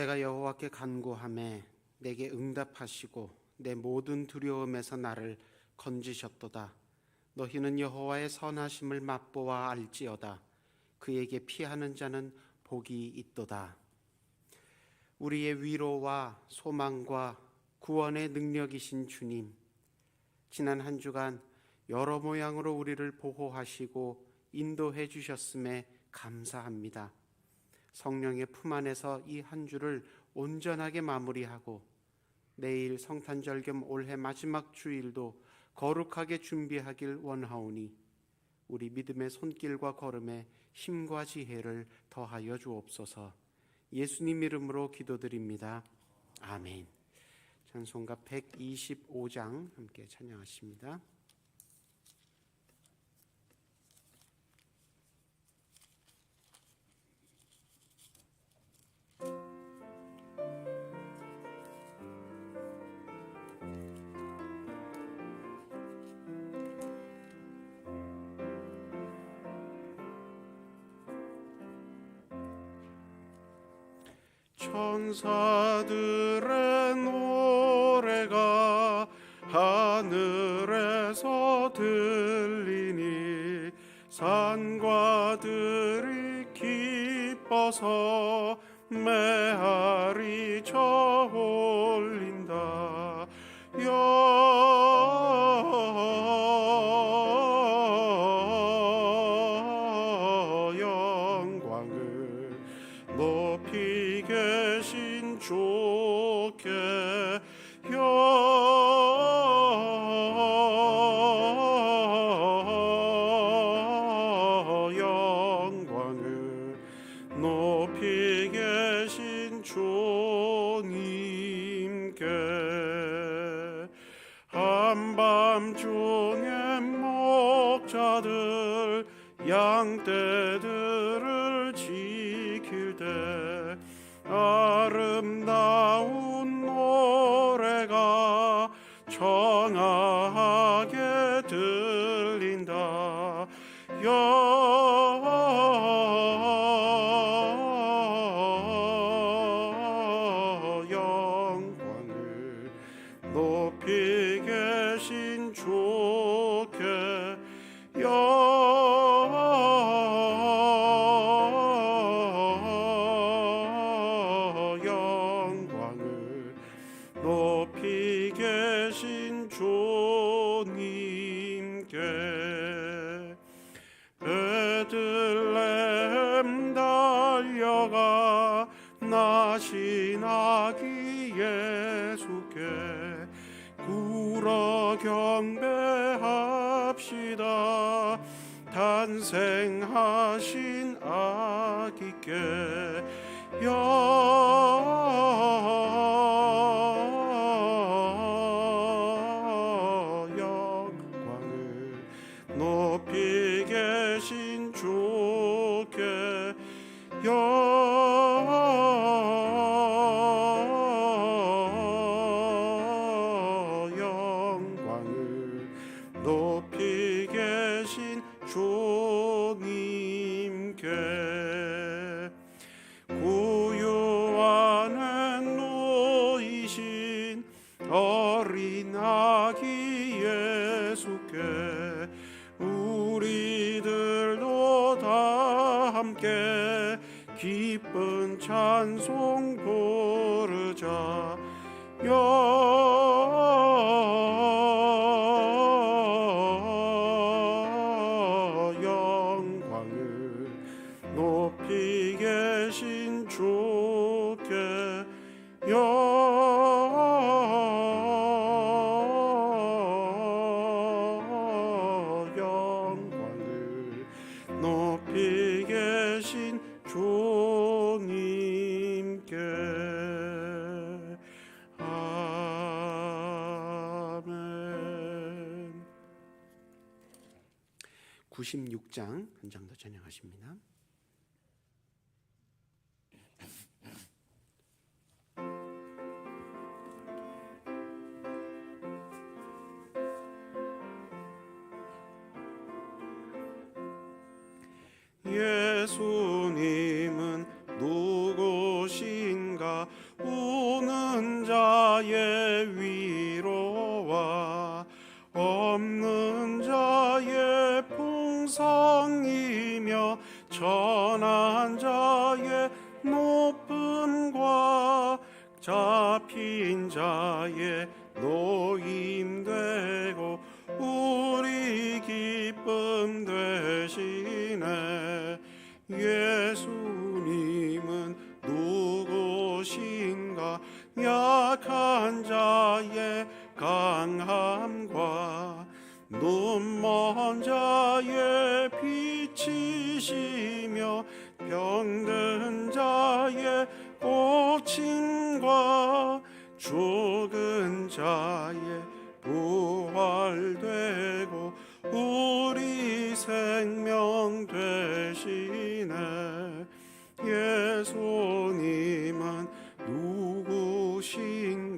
내가 여호와께 간구함에 내게 응답하시고 내 모든 두려움에서 나를 건지셨도다. 너희는 여호와의 선하심을 맛보아 알지어다. 그에게 피하는 자는 복이 있도다. 우리의 위로와 소망과 구원의 능력이신 주님, 지난 한 주간 여러 모양으로 우리를 보호하시고 인도해 주셨음에 감사합니다. 성령의 품 안에서 이 한 주를 온전하게 마무리하고 내일 성탄절 겸 올해 마지막 주일도 거룩하게 준비하길 원하오니 우리 믿음의 손길과 걸음에 힘과 지혜를 더하여 주옵소서. 예수님 이름으로 기도드립니다. 아멘. 찬송가 125장 함께 찬양하십니다. 천사들의 노래가 하늘에서 들리니 산과 들이 기뻐서 메아리 저 여 아 계신 주께 여 영광을 높이 계신 주님께. 아멘. 96장 한 장더 찬양하십니다.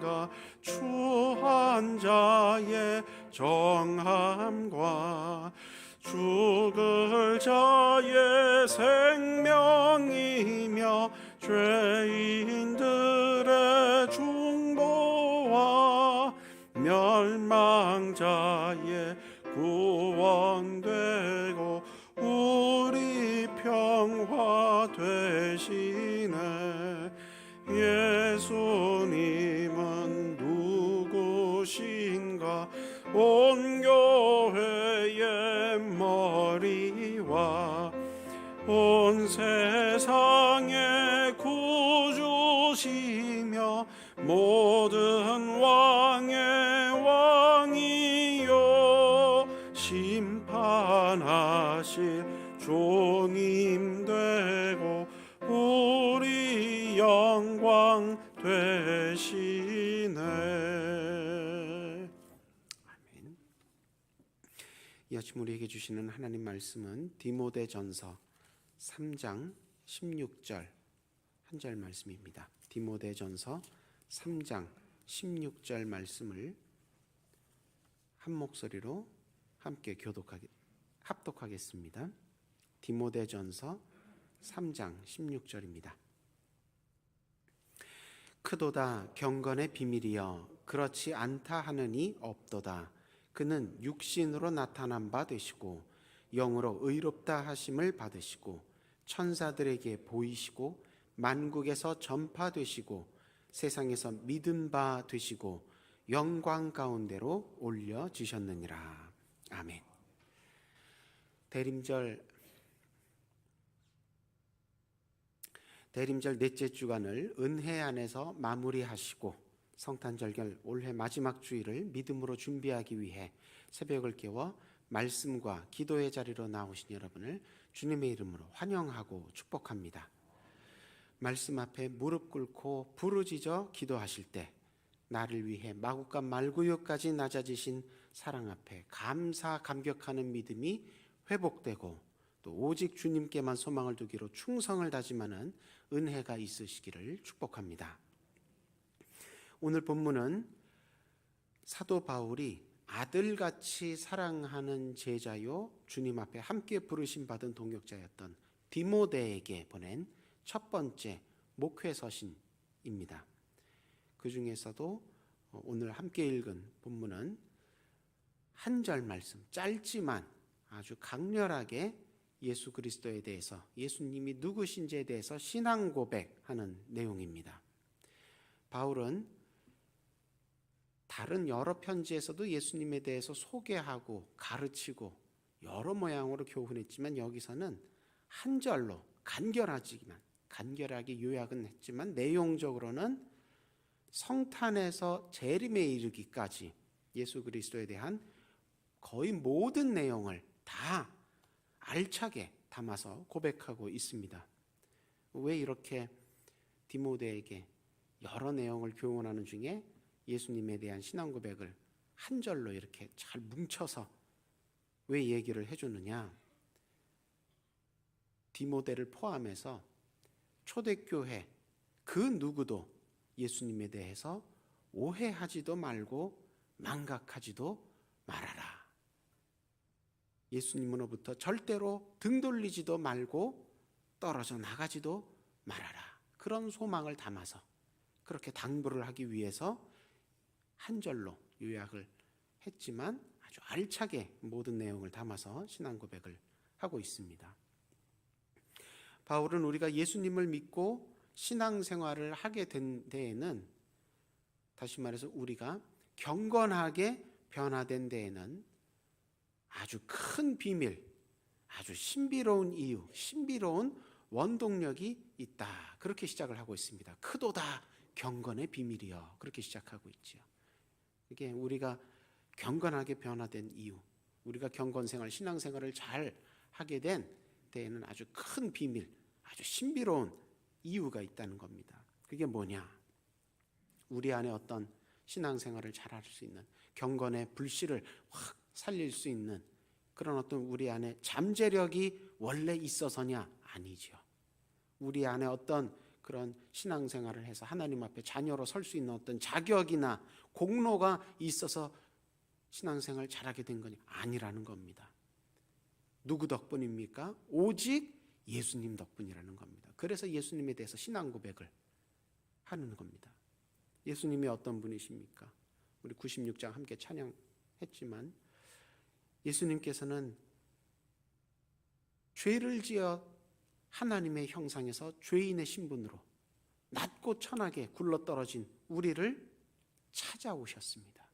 누구신가 추한 자의 정함과 죽을 자의 생명이며 죄인들의 중보와 멸망자의 세상의 구주시며 모든 왕의 왕이요 심판하실 주님 되고 우리 영광 되시네 아멘. 이 아침 우리에게 주시는 하나님 말씀은 디모데전서 3장 16절 한 절 말씀입니다. 디모데전서 3장 16절 말씀을 한 목소리로 함께 교독하게 합독하겠습니다. 디모데전서 3장 16절입니다. 크도다 경건의 비밀이여 그렇지 않다 하느니 없도다 그는 육신으로 나타난 바 되시고 영으로 의롭다 하심을 받으시고 천사들에게 보이시고 만국에서 전파되시고 세상에서 믿음 바 되시고 영광 가운데로 올려지셨느니라. 아멘. 대림절 대림절 넷째 주간을 은혜 안에서 마무리하시고 성탄절결 올해 마지막 주일을 믿음으로 준비하기 위해 새벽을 깨워 말씀과 기도의 자리로 나오신 여러분을 주님의 이름으로 환영하고 축복합니다. 말씀 앞에 무릎 꿇고 부르짖어 기도하실 때 나를 위해 마구간 말구유까지 낮아지신 사랑 앞에 감사 감격하는 믿음이 회복되고 또 오직 주님께만 소망을 두기로 충성을 다짐하는 은혜가 있으시기를 축복합니다. 오늘 본문은 사도 바울이 아들같이 사랑하는 제자요 주님 앞에 함께 부르심 받은 동역자였던 디모데에게 보낸 첫 번째 목회 서신입니다. 그 중에서도 오늘 함께 읽은 본문은 한 절 말씀 짧지만 아주 강렬하게 예수 그리스도에 대해서 예수님이 누구신지에 대해서 신앙 고백하는 내용입니다. 바울은 다른 여러 편지에서도 예수님에 대해서 소개하고 가르치고 여러 모양으로 교훈했지만 여기서는 한 절로 간결하지만 간결하게 요약은 했지만 내용적으로는 성탄에서 재림에 이르기까지 예수 그리스도에 대한 거의 모든 내용을 다 알차게 담아서 고백하고 있습니다. 왜 이렇게 디모데에게 여러 내용을 교훈하는 중에 예수님에 대한 신앙 고백을 한 절로 이렇게 잘 뭉쳐서 왜 얘기를 해주느냐? 디모데를 포함해서 초대교회 그 누구도 예수님에 대해서 오해하지도 말고 망각하지도 말아라. 예수님으로부터 절대로 등 돌리지도 말고 떨어져 나가지도 말아라. 그런 소망을 담아서 그렇게 당부를 하기 위해서 한 절로 요약을 했지만 아주 알차게 모든 내용을 담아서 신앙 고백을 하고 있습니다. 바울은 우리가 예수님을 믿고 신앙생활을 하게 된 데에는 다시 말해서 우리가 경건하게 변화된 데에는 아주 큰 비밀, 아주 신비로운 이유, 신비로운 원동력이 있다. 그렇게 시작을 하고 있습니다. 크도다 경건의 비밀이요. 그렇게 시작하고 있지요. 이게 우리가 경건하게 변화된 이유, 우리가 경건생활, 신앙생활을 잘 하게 된 데에는 아주 큰 비밀, 아주 신비로운 이유가 있다는 겁니다. 그게 뭐냐? 우리 안에 어떤 신앙생활을 잘 할 수 있는 경건의 불씨를 확 살릴 수 있는 그런 어떤 우리 안에 잠재력이 원래 있어서냐? 아니죠. 우리 안에 어떤 그런 신앙생활을 해서 하나님 앞에 자녀로 설 수 있는 어떤 자격이나 공로가 있어서 신앙생활 잘하게 된 거냐? 아니라는 겁니다. 누구 덕분입니까? 오직 예수님 덕분이라는 겁니다. 그래서 예수님에 대해서 신앙 고백을 하는 겁니다. 예수님이 어떤 분이십니까? 우리 96장 함께 찬양했지만 예수님께서는 죄를 지어 하나님의 형상에서 죄인의 신분으로 낮고 천하게 굴러떨어진 우리를 찾아오셨습니다.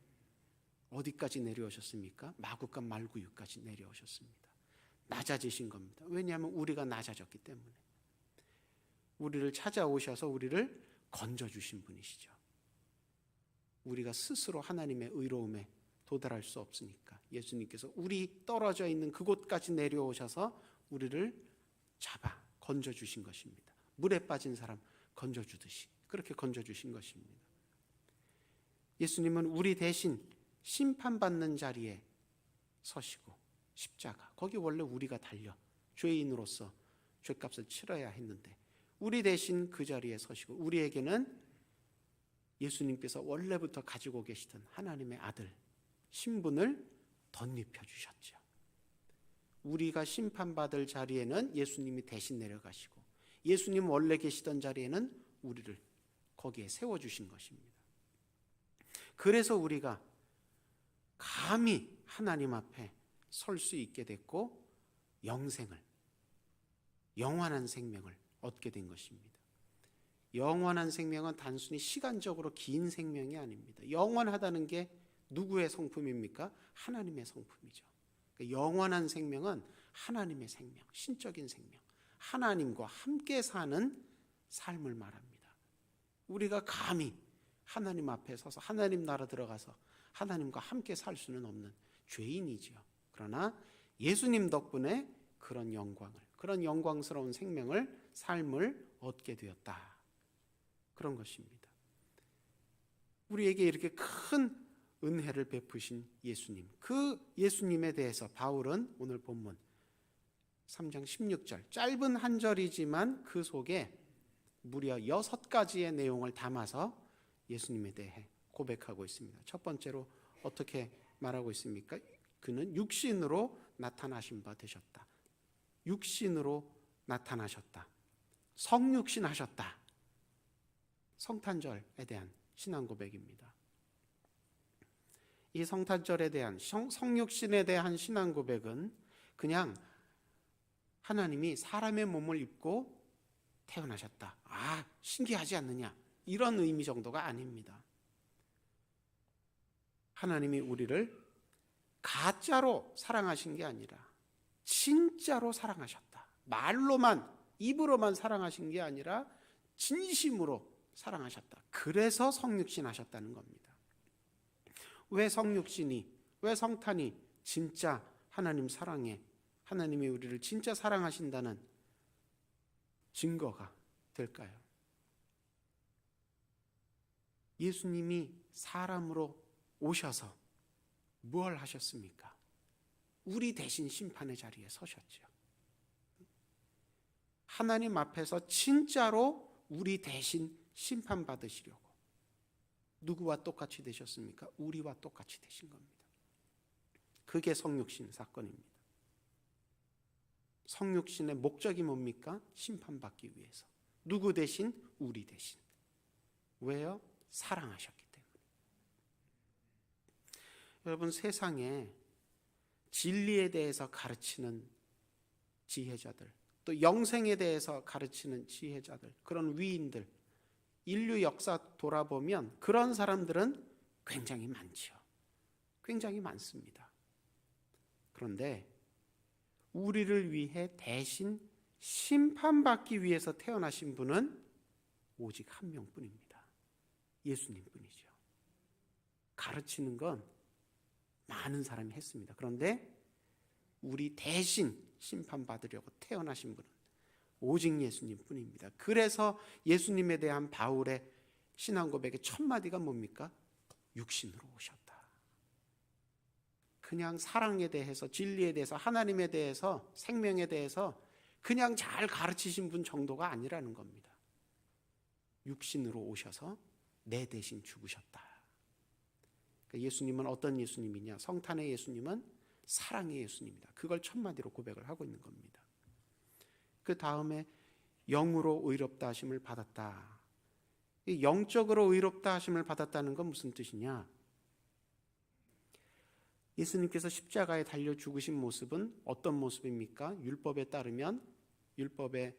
어디까지 내려오셨습니까? 마구간 말구유까지 내려오셨습니다. 낮아지신 겁니다. 왜냐하면 우리가 낮아졌기 때문에. 우리를 찾아오셔서 우리를 건져주신 분이시죠. 우리가 스스로 하나님의 의로움에 도달할 수 없으니까 예수님께서 우리 떨어져 있는 그곳까지 내려오셔서 우리를 잡아 건져주신 것입니다. 물에 빠진 사람 건져주듯이 그렇게 건져주신 것입니다. 예수님은 우리 대신 심판받는 자리에 서시고 십자가 거기 원래 우리가 달려 죄인으로서 죄값을 치러야 했는데 우리 대신 그 자리에 서시고 우리에게는 예수님께서 원래부터 가지고 계시던 하나님의 아들 신분을 덧입혀 주셨죠. 우리가 심판받을 자리에는 예수님이 대신 내려가시고 예수님 원래 계시던 자리에는 우리를 거기에 세워 주신 것입니다. 그래서 우리가 감히 하나님 앞에 설 수 있게 됐고 영생을 영원한 생명을 얻게 된 것입니다. 영원한 생명은 단순히 시간적으로 긴 생명이 아닙니다. 영원하다는 게 누구의 성품입니까? 하나님의 성품이죠. 그러니까 영원한 생명은 하나님의 생명, 신적인 생명, 하나님과 함께 사는 삶을 말합니다. 우리가 감히 하나님 앞에 서서 하나님 나라 들어가서 하나님과 함께 살 수는 없는 죄인이지요. 그러나 예수님 덕분에 그런 영광을, 그런 영광스러운 생명을, 삶을 얻게 되었다. 그런 것입니다. 우리에게 이렇게 큰 은혜를 베푸신 예수님. 그 예수님에 대해서 바울은 오늘 본문 3장 16절 짧은 한 절이지만 그 속에 무려 여섯 가지의 내용을 담아서 예수님에 대해 고백하고 있습니다. 첫 번째로 어떻게 말하고 있습니까? 그는 육신으로 나타나신 바 되셨다. 육신으로 나타나셨다. 성육신 하셨다. 성탄절에 대한 신앙 고백입니다. 이 성탄절에 대한 성, 성육신에 대한 신앙 고백은 그냥 하나님이 사람의 몸을 입고 태어나셨다. 아, 신기하지 않느냐? 이런 의미 정도가 아닙니다. 하나님이 우리를 가짜로 사랑하신 게 아니라 진짜로 사랑하셨다. 말로만 입으로만 사랑하신 게 아니라 진심으로 사랑하셨다. 그래서 성육신 하셨다는 겁니다. 왜 성육신이, 왜 성탄이 진짜 하나님 사랑에, 하나님이 우리를 진짜 사랑하신다는 증거가 될까요? 예수님이 사람으로 오셔서 뭘 하셨습니까? 우리 대신 심판의 자리에 서셨죠. 하나님 앞에서 진짜로 우리 대신 심판받으시려고 누구와 똑같이 되셨습니까? 우리와 똑같이 되신 겁니다. 그게 성육신 사건입니다. 성육신의 목적이 뭡니까? 심판받기 위해서. 누구 대신? 우리 대신. 왜요? 사랑하셨기 때문에. 여러분 세상에 진리에 대해서 가르치는 지혜자들, 또 영생에 대해서 가르치는 지혜자들, 그런 위인들, 인류 역사 돌아보면 그런 사람들은 굉장히 많지요. 굉장히 많습니다. 그런데 우리를 위해 대신 심판받기 위해서 태어나신 분은 오직 한 명뿐입니다. 예수님뿐이죠. 가르치는 건 많은 사람이 했습니다. 그런데 우리 대신 심판받으려고 태어나신 분은 오직 예수님뿐입니다. 그래서 예수님에 대한 바울의 신앙 고백의 첫 마디가 뭡니까? 육신으로 오셨다. 그냥 사랑에 대해서 진리에 대해서 하나님에 대해서 생명에 대해서 그냥 잘 가르치신 분 정도가 아니라는 겁니다. 육신으로 오셔서 내 대신 죽으셨다. 그러니까 예수님은 어떤 예수님이냐? 성탄의 예수님은 사랑의 예수님이다. 그걸 첫 마디로 고백을 하고 있는 겁니다. 그 다음에 영으로 의롭다 하심을 받았다. 이 영적으로 의롭다 하심을 받았다는 건 무슨 뜻이냐? 예수님께서 십자가에 달려 죽으신 모습은 어떤 모습입니까? 율법에 따르면 율법의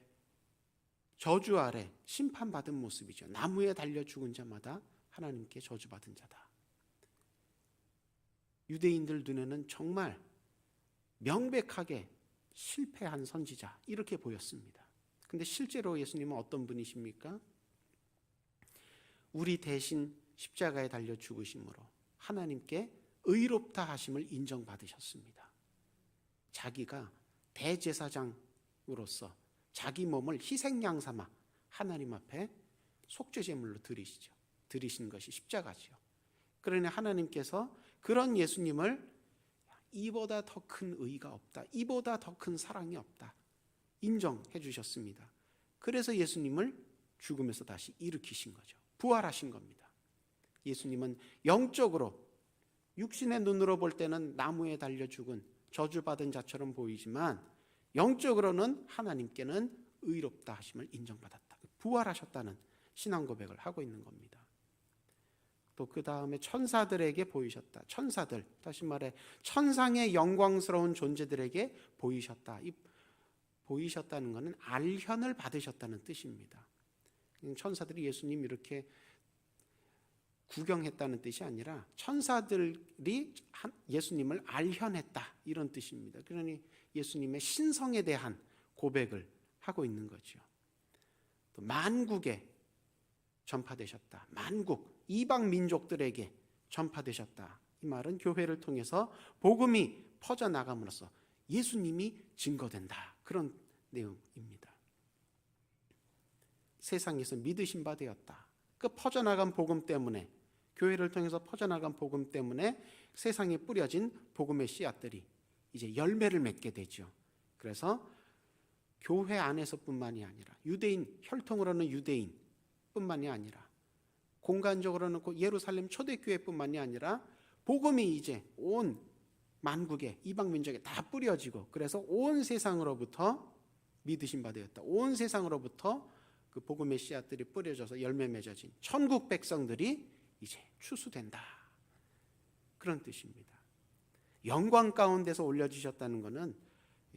저주 아래 심판받은 모습이죠. 나무에 달려 죽은 자마다 하나님께 저주받은 자다. 유대인들 눈에는 정말 명백하게 실패한 선지자 이렇게 보였습니다. 근데 실제로 예수님은 어떤 분이십니까? 우리 대신 십자가에 달려 죽으심으로 하나님께 의롭다 하심을 인정받으셨습니다. 자기가 대제사장으로서 자기 몸을 희생양 삼아 하나님 앞에 속죄 제물로 드리시죠. 드리신 것이 십자가지요. 그러니 하나님께서 그런 예수님을 이보다 더 큰 의가 없다. 이보다 더 큰 사랑이 없다. 인정해 주셨습니다. 그래서 예수님을 죽음에서 다시 일으키신 거죠. 부활하신 겁니다. 예수님은 영적으로 육신의 눈으로 볼 때는 나무에 달려 죽은 저주받은 자처럼 보이지만 영적으로는 하나님께는 의롭다 하심을 인정받았다. 부활하셨다는 신앙 고백을 하고 있는 겁니다. 또 그 다음에 천사들에게 보이셨다. 천사들 다시 말해 천상의 영광스러운 존재들에게 보이셨다. 이 보이셨다는 것은 알현을 받으셨다는 뜻입니다. 천사들이 예수님 이렇게 구경했다는 뜻이 아니라 천사들이 예수님을 알현했다 이런 뜻입니다. 그러니 예수님의 신성에 대한 고백을 하고 있는 거죠. 또 만국에 전파되셨다. 만국 이방 민족들에게 전파되셨다. 이 말은 교회를 통해서 복음이 퍼져 나감으로써 예수님이 증거된다. 그런 내용입니다. 세상에서 믿으신 바 되었다. 그 퍼져나간 복음 때문에 교회를 통해서 퍼져나간 복음 때문에 세상에 뿌려진 복음의 씨앗들이 이제 열매를 맺게 되죠. 그래서 교회 안에서뿐만이 아니라 유대인 혈통으로는 유대인뿐만이 아니라 공간적으로는 예루살렘 초대교회뿐만이 아니라 복음이 이제 온 만국에 이방 민족에 다 뿌려지고 그래서 온 세상으로부터 믿으신 바 되었다. 온 세상으로부터 그 복음의 씨앗들이 뿌려져서 열매 맺어진 천국 백성들이 이제 추수된다. 그런 뜻입니다. 영광 가운데서 올려주셨다는 것은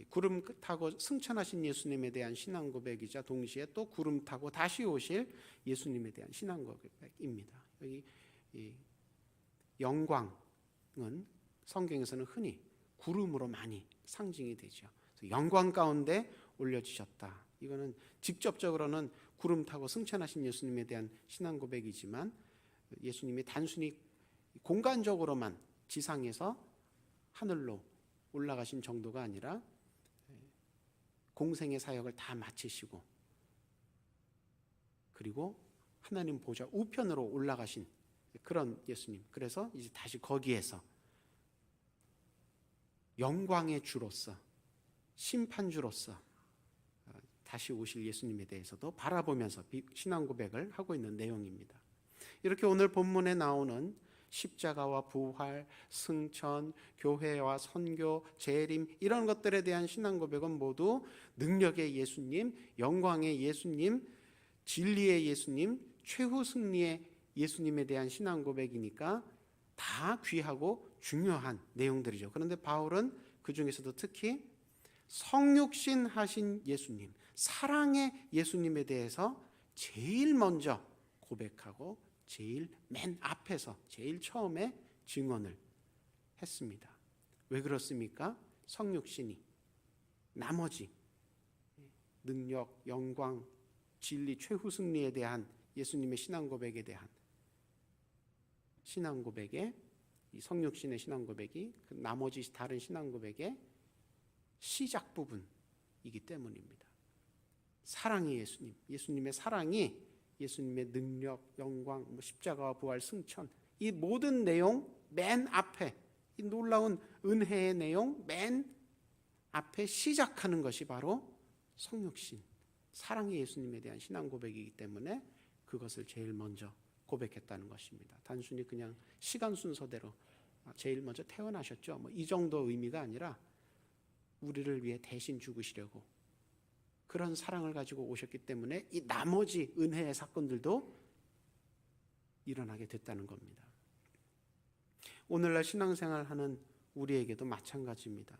구름 타고 승천하신 예수님에 대한 신앙 고백이자 동시에 또 구름 타고 다시 오실 예수님에 대한 신앙 고백입니다. 여기 영광은 성경에서는 흔히 구름으로 많이 상징이 되죠. 영광 가운데 올려주셨다. 이거는 직접적으로는 구름 타고 승천하신 예수님에 대한 신앙 고백이지만 예수님이 단순히 공간적으로만 지상에서 하늘로 올라가신 정도가 아니라 공생의 사역을 다 마치시고 그리고 하나님 보좌 우편으로 올라가신 그런 예수님. 그래서 이제 다시 거기에서 영광의 주로서 심판주로서 어, 다시 오실 예수님에 대해서도 바라보면서 신앙 고백을 하고 있는 내용입니다. 이렇게 오늘 본문에 나오는 십자가와 부활, 승천, 교회와 선교, 재림 이런 것들에 대한 신앙 고백은 모두 능력의 예수님, 영광의 예수님, 진리의 예수님, 최후 승리의 예수님에 대한 신앙 고백이니까 다 귀하고 중요한 내용들이죠. 그런데 바울은 그 중에서도 특히 성육신 하신 예수님, 사랑의 예수님에 대해서 제일 먼저 고백하고 제일 맨 앞에서 제일 처음에 증언을 했습니다. 왜 그렇습니까? 성육신이 나머지 능력, 영광, 진리, 최후 승리에 대한 예수님의 신앙 고백에 대한 신앙 고백에 이 성육신의 신앙 고백이 그 나머지 다른 신앙 고백의 시작 부분이기 때문입니다. 사랑의 예수님, 예수님의 사랑이 예수님의 능력, 영광, 뭐 십자가와 부활, 승천 이 모든 내용 맨 앞에 이 놀라운 은혜의 내용 맨 앞에 시작하는 것이 바로 성육신, 사랑의 예수님에 대한 신앙 고백이기 때문에 그것을 제일 먼저 고백했다는 것입니다. 단순히 그냥 시간 순서대로 제일 먼저 태어나셨죠. 뭐 이 정도 의미가 아니라 우리를 위해 대신 죽으시려고 그런 사랑을 가지고 오셨기 때문에 이 나머지 은혜의 사건들도 일어나게 됐다는 겁니다. 오늘날 신앙생활 하는 우리에게도 마찬가지입니다.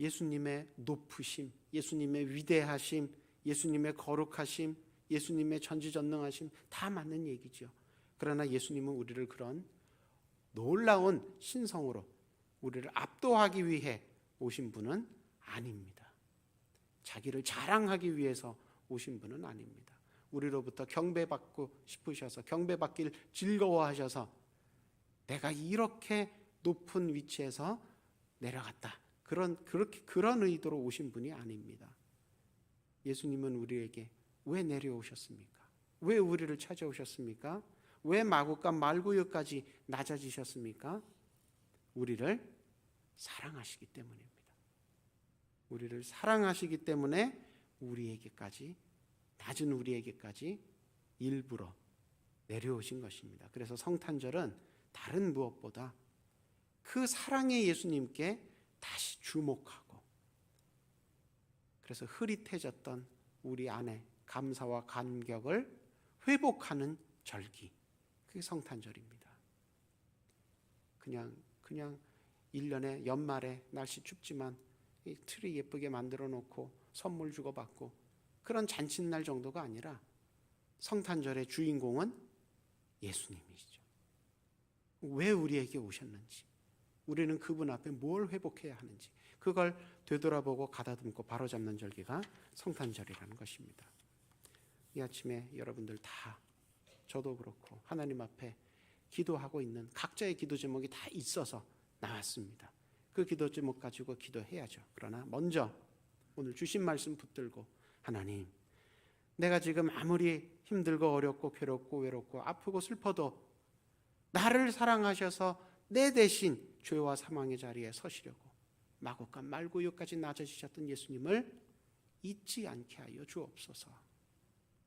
예수님의 높으심, 예수님의 위대하심, 예수님의 거룩하심, 예수님의 전지전능하심 다 맞는 얘기죠. 그러나 예수님은 우리를 그런 놀라운 신성으로 우리를 압도하기 위해 오신 분은 아닙니다. 자기를 자랑하기 위해서 오신 분은 아닙니다. 우리로부터 경배받고 싶으셔서 경배받길 즐거워하셔서 내가 이렇게 높은 위치에서 내려갔다. 그런 그렇게 그런 의도로 오신 분이 아닙니다. 예수님은 우리에게 왜 내려오셨습니까? 왜 우리를 찾아오셨습니까? 왜 마구간 말구유까지 낮아지셨습니까? 우리를 사랑하시기 때문입니다. 우리를 사랑하시기 때문에 우리에게까지 낮은 우리에게까지 일부러 내려오신 것입니다. 그래서 성탄절은 다른 무엇보다 그 사랑의 예수님께 다시 주목하고 그래서 흐릿해졌던 우리 안에 감사와 감격을 회복하는 절기. 그게 성탄절입니다. 그냥 그냥 1년에 연말에 날씨 춥지만 이 트리 예쁘게 만들어 놓고 선물 주고 받고 그런 잔칫날 정도가 아니라 성탄절의 주인공은 예수님이시죠. 왜 우리에게 오셨는지, 우리는 그분 앞에 뭘 회복해야 하는지, 그걸 되돌아보고 가다듬고 바로잡는 절기가 성탄절이라는 것입니다. 이 아침에 여러분들 다 저도 그렇고 하나님 앞에 기도하고 있는 각자의 기도 제목이 다 있어서 나왔습니다. 그 기도 제목 가지고 기도해야죠. 그러나 먼저 오늘 주신 말씀 붙들고 하나님 내가 지금 아무리 힘들고 어렵고 괴롭고 외롭고 아프고 슬퍼도 나를 사랑하셔서 내 대신 죄와 사망의 자리에 서시려고 마구간 말구유까지 낮아지셨던 예수님을 잊지 않게 하여 주옵소서.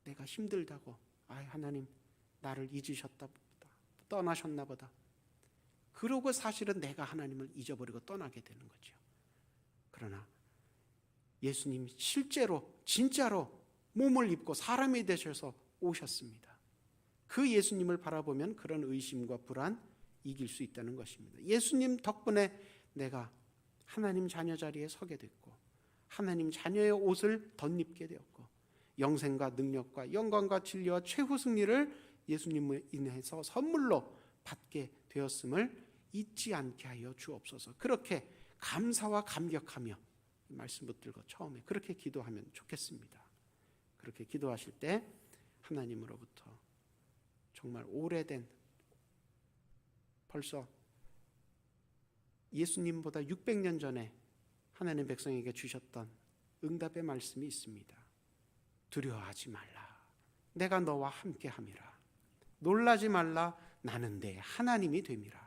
내가 힘들다고 아 하나님 나를 잊으셨다 보다 떠나셨나 보다. 그러고 사실은 내가 하나님을 잊어버리고 떠나게 되는 거죠. 그러나 예수님 실제로 진짜로 몸을 입고 사람이 되셔서 오셨습니다. 그 예수님을 바라보면 그런 의심과 불안 이길 수 있다는 것입니다. 예수님 덕분에 내가 하나님 자녀 자리에 서게 됐고 하나님 자녀의 옷을 덧입게 되었고 영생과 능력과 영광과 진리와 최후 승리를 예수님을 인해서 선물로 받게 되었음을 잊지 않게 하여 주옵소서. 그렇게 감사와 감격하며 말씀 붙들고 처음에 그렇게 기도하면 좋겠습니다. 그렇게 기도하실 때 하나님으로부터 정말 오래된 벌써 예수님보다 600년 전에 하나님 백성에게 주셨던 응답의 말씀이 있습니다. 두려워하지 말라. 내가 너와 함께 함이라. 놀라지 말라. 나는 내 하나님이 됨이라.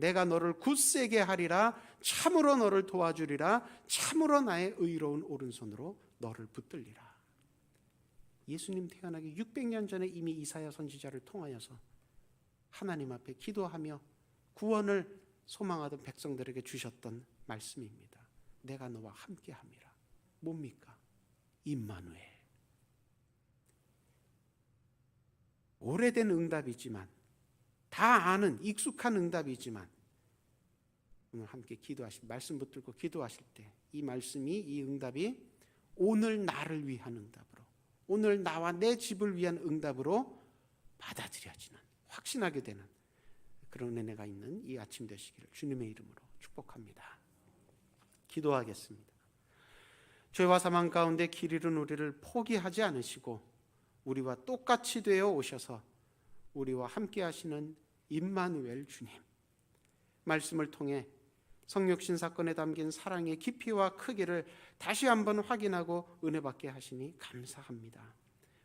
내가 너를 굳세게 하리라. 참으로 너를 도와주리라. 참으로 나의 의로운 오른손으로 너를 붙들리라. 예수님 태어나기 600년 전에 이미 이사야 선지자를 통하여서 하나님 앞에 기도하며 구원을 소망하던 백성들에게 주셨던 말씀입니다. 내가 너와 함께 함이라. 뭡니까? 임마누엘. 오래된 응답이지만 다 아는 익숙한 응답이지만 오늘 함께 기도하실 말씀 붙들고 기도하실 때 이 말씀이 이 응답이 오늘 나를 위한 응답으로 오늘 나와 내 집을 위한 응답으로 받아들여지는 확신하게 되는 그런 은혜가 있는 이 아침 되시기를 주님의 이름으로 축복합니다. 기도하겠습니다. 죄와 사망 가운데 길 잃은 우리를 포기하지 않으시고 우리와 똑같이 되어 오셔서 우리와 함께 하시는 임마누엘 주님 말씀을 통해 성육신 사건에 담긴 사랑의 깊이와 크기를 다시 한번 확인하고 은혜 받게 하시니 감사합니다.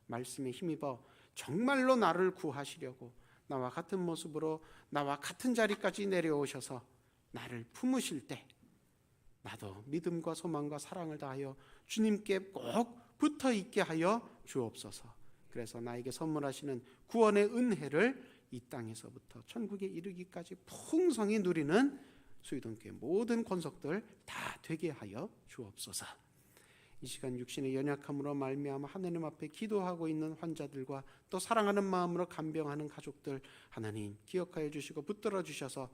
말씀에 힘입어 정말로 나를 구하시려고 나와 같은 모습으로 나와 같은 자리까지 내려오셔서 나를 품으실 때 나도 믿음과 소망과 사랑을 다하여 주님께 꼭 붙어 있게 하여 주옵소서. 그래서 나에게 선물하시는 구원의 은혜를 이 땅에서부터 천국에 이르기까지 풍성히 누리는 수의동교회 모든 권속들 다 되게 하여 주옵소서. 이 시간 육신의 연약함으로 말미암아 하나님 앞에 기도하고 있는 환자들과 또 사랑하는 마음으로 간병하는 가족들 하나님 기억하여 주시고 붙들어 주셔서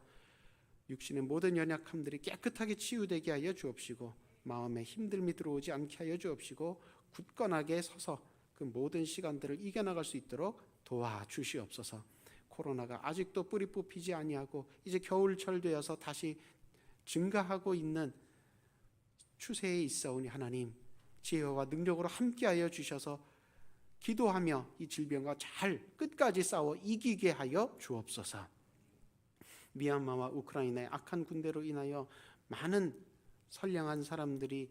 육신의 모든 연약함들이 깨끗하게 치유되게 하여 주옵시고 마음에 힘듦이 들어오지 않게 하여 주옵시고 굳건하게 서서 그 모든 시간들을 이겨나갈 수 있도록 도와주시옵소서. 코로나가 아직도 뿌리 뽑히지 아니하고 이제 겨울철 되어서 다시 증가하고 있는 추세에 있사오니 하나님 지혜와 능력으로 함께하여 주셔서 기도하며 이 질병과 잘 끝까지 싸워 이기게 하여 주옵소서. 미얀마와 우크라이나의 악한 군대로 인하여 많은 선량한 사람들이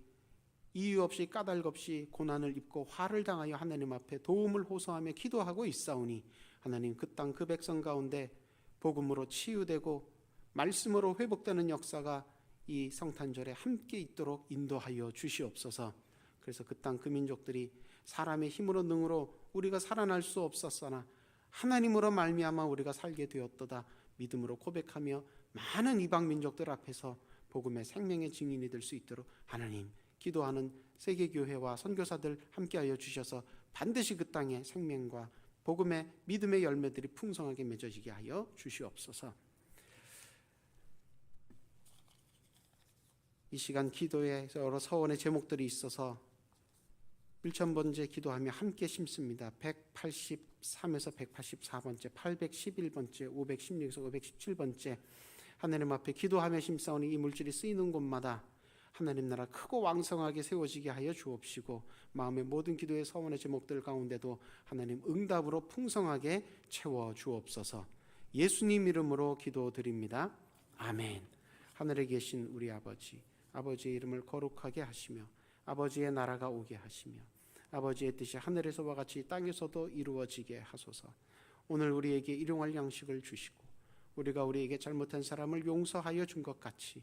이유 없이 까닭 없이 고난을 입고 화를 당하여 하나님 앞에 도움을 호소하며 기도하고 있사오니 하나님 그 땅 그 백성 가운데 복음으로 치유되고 말씀으로 회복되는 역사가 이 성탄절에 함께 있도록 인도하여 주시옵소서. 그래서 그 땅 그 민족들이 사람의 힘으로 능으로 우리가 살아날 수 없었으나 하나님으로 말미암아 우리가 살게 되었도다 믿음으로 고백하며 많은 이방 민족들 앞에서 복음의 생명의 증인이 될 수 있도록 하나님 기도하는 세계 교회와 선교사들 함께하여 주셔서 반드시 그 땅에 생명과 복음의 믿음의 열매들이 풍성하게 맺어지게 하여 주시옵소서. 이 시간 기도에 여러 서원의 제목들이 있어서 1천번째 기도하며 함께 심습니다. 183에서 184번째, 811번째, 516에서 517번째 하나님 앞에 기도하며 심사오니 이 물질이 쓰이는 곳마다 하나님 나라 크고 왕성하게 세워지게 하여 주옵시고 마음의 모든 기도의 서원의 제목들 가운데도 하나님 응답으로 풍성하게 채워 주옵소서. 예수님 이름으로 기도드립니다. 아멘. 하늘에 계신 우리 아버지, 아버지의 이름을 거룩하게 하시며 아버지의 나라가 오게 하시며 아버지의 뜻이 하늘에서와 같이 땅에서도 이루어지게 하소서. 오늘 우리에게 일용할 양식을 주시고 우리가 우리에게 잘못한 사람을 용서하여 준 것 같이